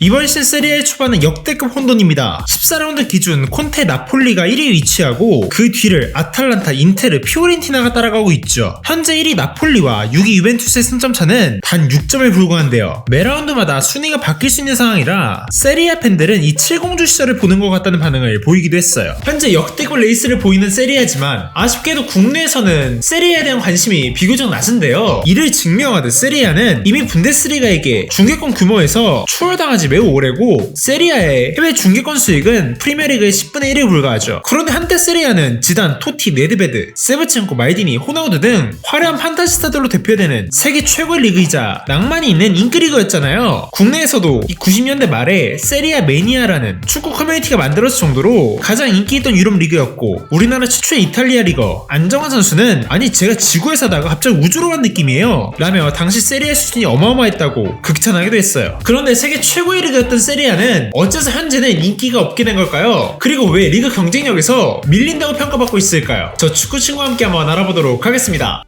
이번 시즌 세리에 초반은 역대급 혼돈입니다. 14라운드 기준 콘테 나폴리가 1위 위치하고 그 뒤를 아탈란타, 인테르, 피오렌티나가 따라가고 있죠. 현재 1위 나폴리와 6위 유벤투스의 승점 차는 단 6점에 불과한데요. 매 라운드마다 순위가 바뀔 수 있는 상황이라 세리아 팬들은 이 7공주 시절을 보는 것 같다는 반응을 보이기도 했어요. 현재 역대급 레이스를 보이는 세리아지만 아쉽게도 국내에서는 세리아에 대한 관심이 비교적 낮은데요. 이를 증명하듯 세리아는 이미 분데스리가에게 중계권 규모에서 추월당하지 매우 오래고 세리아의 해외 중계권 수익은 프리미어리그의 10분의 1에 불과하죠. 그런데 한때 세리아는 지단, 토티, 네드베드, 세브첸코, 말디니, 호나우드 등 화려한 판타지 스타들로 대표되는 세계 최고의 리그이자 낭만이 있는 인기리그였잖아요. 국내에서도 이 90년대 말에 세리아 매니아라는 축구 커뮤니티가 만들어질 정도로 가장 인기 있던 유럽 리그였고 우리나라 최초의 이탈리아 리거 안정환 선수는 아니 제가 지구에 사다가 갑자기 우주로 간 느낌이에요 라며 당시 세리아 수준이 어마어마했다고 극찬하기도 했어요. 그런데 세계 최고의 리그였던 세리아는 어째서 현재는 인기가 없게 된 걸까요? 그리고 왜 리그 경쟁력에서 밀린다고 평가받고 있을까요? 저 축구 친구와 함께 한번 알아보도록 하겠습니다.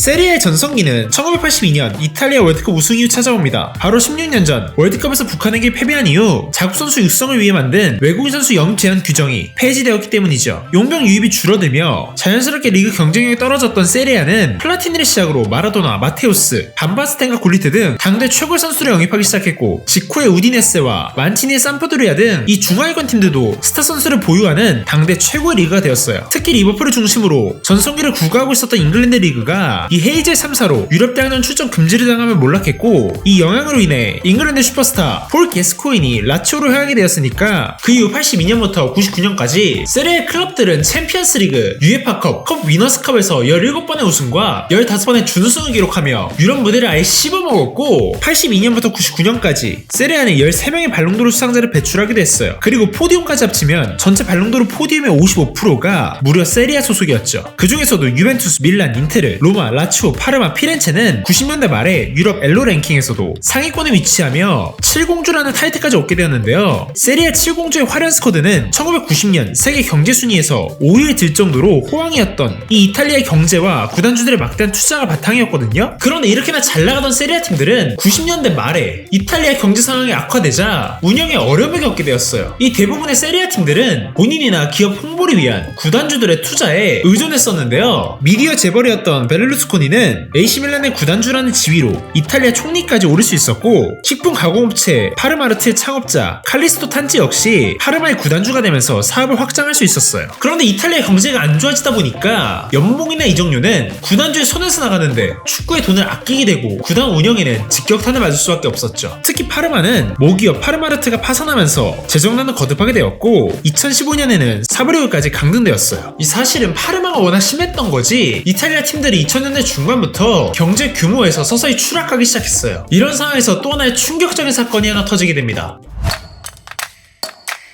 세리아의 전성기는 1982년 이탈리아 월드컵 우승 이후 찾아옵니다. 바로 16년 전 월드컵에서 북한에게 패배한 이후 자국 선수 육성을 위해 만든 외국인 선수 영입 제한 규정이 폐지되었기 때문이죠. 용병 유입이 줄어들며 자연스럽게 리그 경쟁력이 떨어졌던 세리아는 플라티니를 시작으로 마라도나, 마테우스, 반바스텐과 굴리트 등 당대 최고의 선수를 영입하기 시작했고 직후에 우디네스와 만티니의 산프도리아 등 이 중하위권 팀들도 스타 선수를 보유하는 당대 최고의 리그가 되었어요. 특히 리버풀을 중심으로 전성기를 구가하고 있었던 잉글랜드 리그가 이 헤이젤 3사로 유럽 대학년 출전 금지를 당하며 몰락했고 이 영향으로 인해 잉글랜드 슈퍼스타 폴 게스코인이 라치오로 향하게 되었으니까 그 이후 82년부터 99년까지 세리의 클럽들은 챔피언스 리그, 유에파컵, 컵 위너스컵에서 17번의 우승과 15번의 준우승을 기록하며 유럽 무대를 아예 씹어먹었고 82년부터 99년까지 세리아는 13명의 발롱도르 수상자를 배출하기도 했어요. 그리고 포디움까지 합치면 전체 발롱도르 포디움의 55%가 무려 세리아 소속이었죠. 그 중에서도 유벤투스, 밀란, 인테르, 로마, 라치오, 파르마, 피렌체는 90년대 말에 유럽 엘로 랭킹에서도 상위권에 위치하며 7공주라는 타이틀까지 얻게 되었는데요. 세리아 7공주의 화려한 스쿼드는 1990년 세계 경제 순위에서 5위에 들 정도로 호황이었던 이 이탈리아의 경제와 구단주들의 막대한 투자가 바탕이었거든요. 그런데 이렇게나 잘 나가던 세리아 팀들은 90년대 말에 이탈리아 경제 상황이 악화되자 운영에 어려움을 겪게 되었어요. 이 대부분의 세리아 팀들은 본인이나 기업 홍보를 위한 구단주들의 투자에 의존했었는데요. 미디어 재벌이었던 베를루스 코니는 AC 밀란의 구단주라는 지위로 이탈리아 총리까지 오를 수 있었고 식품 가공업체 파르마르트의 창업자 칼리스토 탄지 역시 파르마의 구단주가 되면서 사업을 확장할 수 있었어요. 그런데 이탈리아 경제가 안 좋아지다 보니까 연봉이나 이적료는 구단주의 손에서 나가는데 축구에 돈을 아끼게 되고 구단 운영에는 직격탄을 맞을 수밖에 없었죠. 특히 파르마는 모기업 파르마르트가 파산하면서 재정난을 거듭하게 되었고 2015년에는 사브리오까지 강등되었어요. 이 사실은 파르마가 워낙 심했던 거지 이탈리아 팀들이 2000년 대 중반부터 경제 규모에서 서서히 추락하기 시작했어요. 이런 상황에서 또 하나의 충격적인 사건이 하나 터지게 됩니다.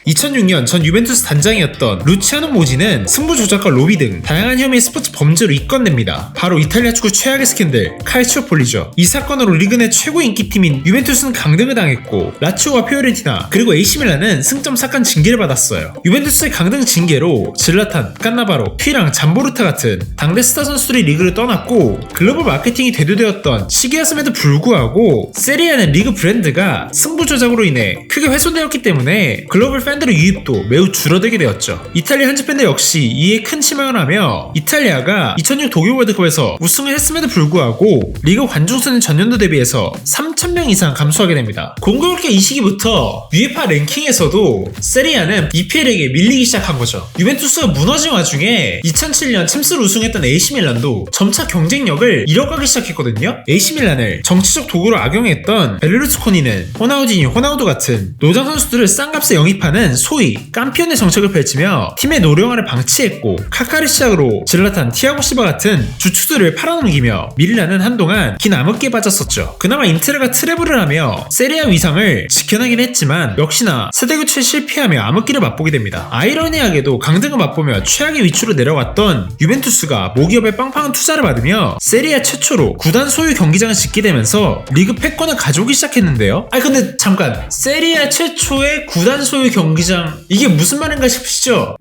2006년 전 유벤투스 단장이었던 루치아노 모지는 승부 조작과 로비 등 다양한 혐의의 스포츠 범죄로 입건됩니다. 바로 이탈리아 축구 최악의 스캔들 칼치오폴리죠. 이 사건으로 리그 내 최고 인기팀인 유벤투스는 강등을 당했고 라치오와 피오렌티나 그리고 AC밀란은 승점 삭간 징계를 받았어요. 유벤투스의 강등 징계로 질라탄, 깐나바로, 휘랑, 잠보르타 같은 당대 스타 선수들이 리그를 떠났고 글로벌 마케팅이 대두되었던 시기였음에도 불구하고 세리아는 리그 브랜드가 승부 조작으로 인해 크게 훼손되었기 때문에 글로벌 팬 팬들의 유입도 매우 줄어들게 되었죠. 이탈리아 현지 팬들 역시 이에 큰 실망을 하며 이탈리아가 2006 독일 월드컵에서 우승을 했음에도 불구하고 리그 관중수는 전년도 대비해서 3,000명 이상 감소하게 됩니다. 공교롭게 이 시기부터 UEFA 랭킹에서도 세리아는 EPL에게 밀리기 시작한 거죠. 유벤투스가 무너진 와중에 2007년 챔스를 우승했던 AC밀란도 점차 경쟁력을 잃어가기 시작했거든요. AC밀란을 정치적 도구로 악용했던 벨루스코니는 호나우디니, 호나우두 같은 노장 선수들을 싼 값에 영입하는 소위 깜피언의 정책을 펼치며 팀의 노령화를 방치했고 카카를 시작으로 질라탄, 티아고 시바 같은 주축들을 팔아넘기며 밀라는 한동안 긴 암흑기에 빠졌었죠. 그나마 인테르가 트래블을 하며 세리아 위상을 지켜내긴 했지만 역시나 세대 교체에 실패하며 암흑기를 맛보게 됩니다. 아이러니하게도 강등을 맛보며 최악의 위치로 내려갔던 유벤투스가 모기업의 빵빵한 투자를 받으며 세리아 최초로 구단 소유 경기장을 짓게 되면서 리그 패권을 가져오기 시작했는데요. 아니 근데 잠깐 세리아 최초의 구단 소유 경기 장 이게 무슨 말인가 싶으시죠?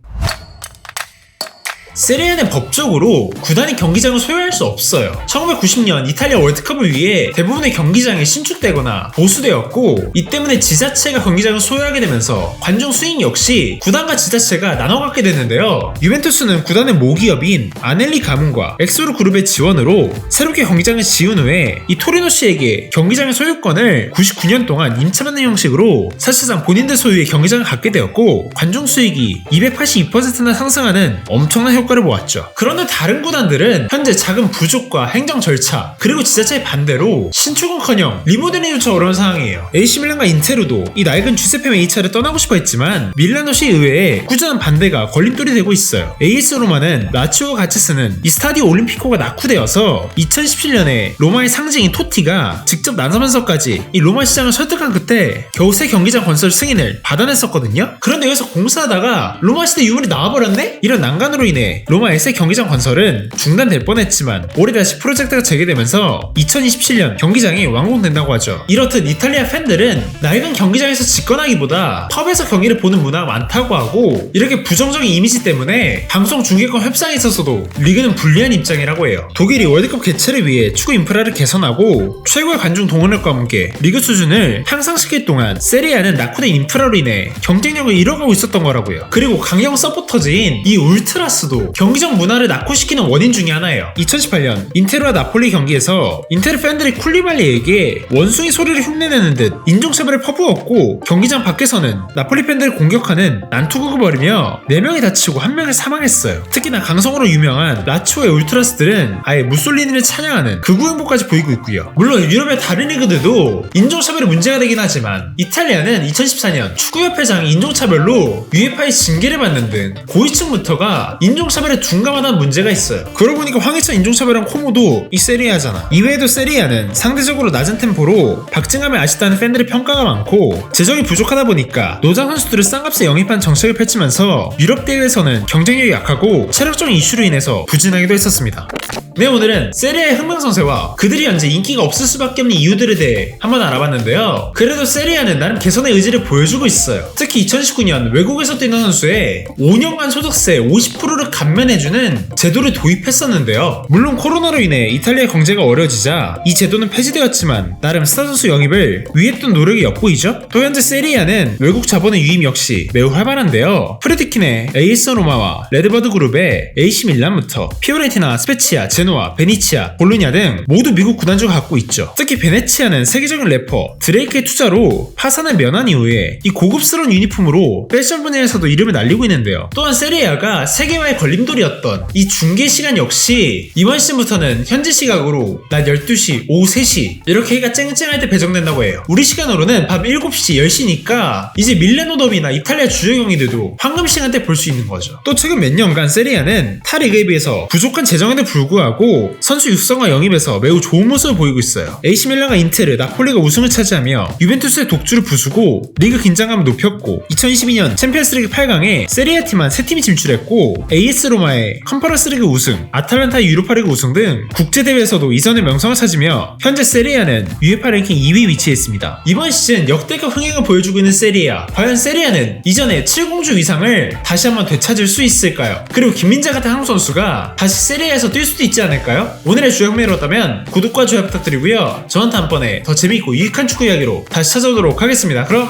세리아는 법적으로 구단이 경기장을 소유할 수 없어요. 1990년 이탈리아 월드컵을 위해 대부분의 경기장이 신축되거나 보수되었고 이 때문에 지자체가 경기장을 소유하게 되면서 관중 수익 역시 구단과 지자체가 나눠 갖게 됐는데요. 유벤투스는 구단의 모기업인 아넬리 가문과 엑소르 그룹의 지원으로 새롭게 경기장을 지은 후에 이 토리노 씨에게 경기장의 소유권을 99년 동안 임차받는 형식으로 사실상 본인들 소유의 경기장을 갖게 되었고 관중 수익이 282%나 상승하는 엄청난 효과를 보았죠. 그런데 다른 구단들은 현재 자금 부족과 행정 절차 그리고 지자체의 반대로 신축은커녕 리모델링조차 어려운 상황이에요. AC 밀란과 인테르도 이 낡은 주세페 메이차를 떠나고 싶어 했지만 밀라노시 의회에 꾸준한 반대가 걸림돌이 되고 있어요. AS 로마는 라치오가 같이 쓰는 이 스타디오 올림피코가 낙후되어서 2017년에 로마의 상징인 토티가 직접 나서면서까지 이 로마 시장을 설득한 끝에 겨우 새 경기장 건설 승인을 받아냈었거든요. 그런데 여기서 공사하다가 로마 시대 유물이 나와버렸네? 이런 난관으로 인해 로마의 새 경기장 건설은 중단될 뻔했지만 올해 다시 프로젝트가 재개되면서 2027년 경기장이 완공된다고 하죠. 이렇듯 이탈리아 팬들은 낡은 경기장에서 집권하기보다 펍에서 경기를 보는 문화가 많다고 하고 이렇게 부정적인 이미지 때문에 방송 중계권 협상에 있어서도 리그는 불리한 입장이라고 해요. 독일이 월드컵 개최를 위해 추구 인프라를 개선하고 최고의 관중 동원력과 함께 리그 수준을 향상시킬 동안 세리아는 낙후된 인프라로 인해 경쟁력을 잃어가고 있었던 거라고요. 그리고 강경 서포터즈인 이 울트라스도 경기장 문화를 낙후시키는 원인 중에 하나예요. 2018년 인테르와 나폴리 경기에서 인테르 팬들이 쿨리발리에게 원숭이 소리를 흉내내는 듯 인종차별을 퍼부었고 경기장 밖에서는 나폴리 팬들을 공격하는 난투극을 벌이며 4명이 다치고 1명이 사망했어요. 특히나 강성으로 유명한 라치오의 울트라스들은 아예 무솔리니를 찬양하는 극우 행보까지 보이고 있고요. 물론 유럽의 다른 리그들도 인종차별이 문제가 되긴 하지만 이탈리아는 2014년 축구협회장이 인종차별로 UEFA의 징계를 받는 등 고위층부터가 인종차별 에 둔감하다는 문제가 있어요. 그러고 보니까 황희찬 인종차별한 코모도 이 세리아잖아. 이외에도 세리아는 상대적으로 낮은 템포로 박진감이 아쉽다는 팬들의 평가가 많고 재정이 부족하다 보니까 노장 선수들을 싼값에 영입한 정책을 펼치면서 유럽 대회에서는 경쟁력이 약하고 체력적인 이슈로 인해서 부진하기도 했었습니다. 네 오늘은 세리아의 흥망성쇠와 그들이 현재 인기가 없을 수밖에 없는 이유들에 대해 한번 알아봤는데요. 그래도 세리아는 나름 개선의 의지를 보여주고 있어요. 특히 2019년 외국에서 뛰는 선수의 5년간 소득세 50%를 감면해주는 제도를 도입했었는데요. 물론 코로나로 인해 이탈리아 경제가 어려지자 이 제도는 폐지되었지만 나름 스타 선수 영입을 위했던 노력이 엿보이죠? 또 현재 세리아는 외국 자본의 유입 역시 매우 활발한데요. 프레디킨의 AS 로마와 레드버드 그룹의 AC 밀란부터 피오렌티나, 스페치아, 제 노아, 베니치아, 볼로냐 등 모두 미국 구단주가 갖고 있죠. 특히 베네치아는 세계적인 래퍼 드레이크의 투자로 파산을 면한 이후에 이 고급스러운 유니폼으로 패션 분야에서도 이름을 날리고 있는데요. 또한 세리아가 세계화의 걸림돌이었던 이 중계 시간 역시 이번 시즌부터는 현지 시각으로 낮 12시, 오후 3시 이렇게 해가 쨍쨍할 때 배정된다고 해요. 우리 시간으로는 밤 7시, 10시니까 이제 밀레노 더비나 이탈리아 주요 경기들도 황금 시간대 볼 수 있는 거죠. 또 최근 몇 년간 세리아는 타 리그에 비해서 부족한 재정에도 불구하고 선수 육성과 영입에서 매우 좋은 모습을 보이고 있어요. AC 밀란과 인테르, 나폴리가 우승을 차지하며 유벤투스의 독주를 부수고 리그 긴장감을 높였고 2022년 챔피언스리그 8강에 세리아 팀만 3팀이 진출했고 AS 로마의 컨퍼런스리그 우승, 아탈란타의 유로파리그 우승 등 국제 대회에서도 이선의 명성을 찾으며 현재 세리아는 UEFA 랭킹 2위 위치에 있습니다. 이번 시즌 역대급 흥행을 보여주고 있는 세리아. 과연 세리아는 이전의 7공주 위상을 다시 한번 되찾을 수 있을까요? 그리고 김민재 같은 한국 선수가 다시 세리아에서 뛸 수도 있지 않을까요? 오늘의 주요 흥미로웠다면 구독과 좋아요 부탁드리고요. 저는 다음번에 더 재미있고 유익한 축구 이야기로 다시 찾아오도록 하겠습니다. 그럼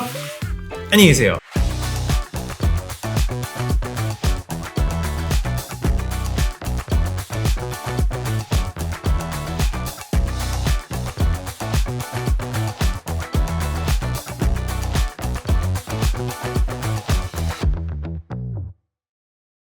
안녕히 계세요.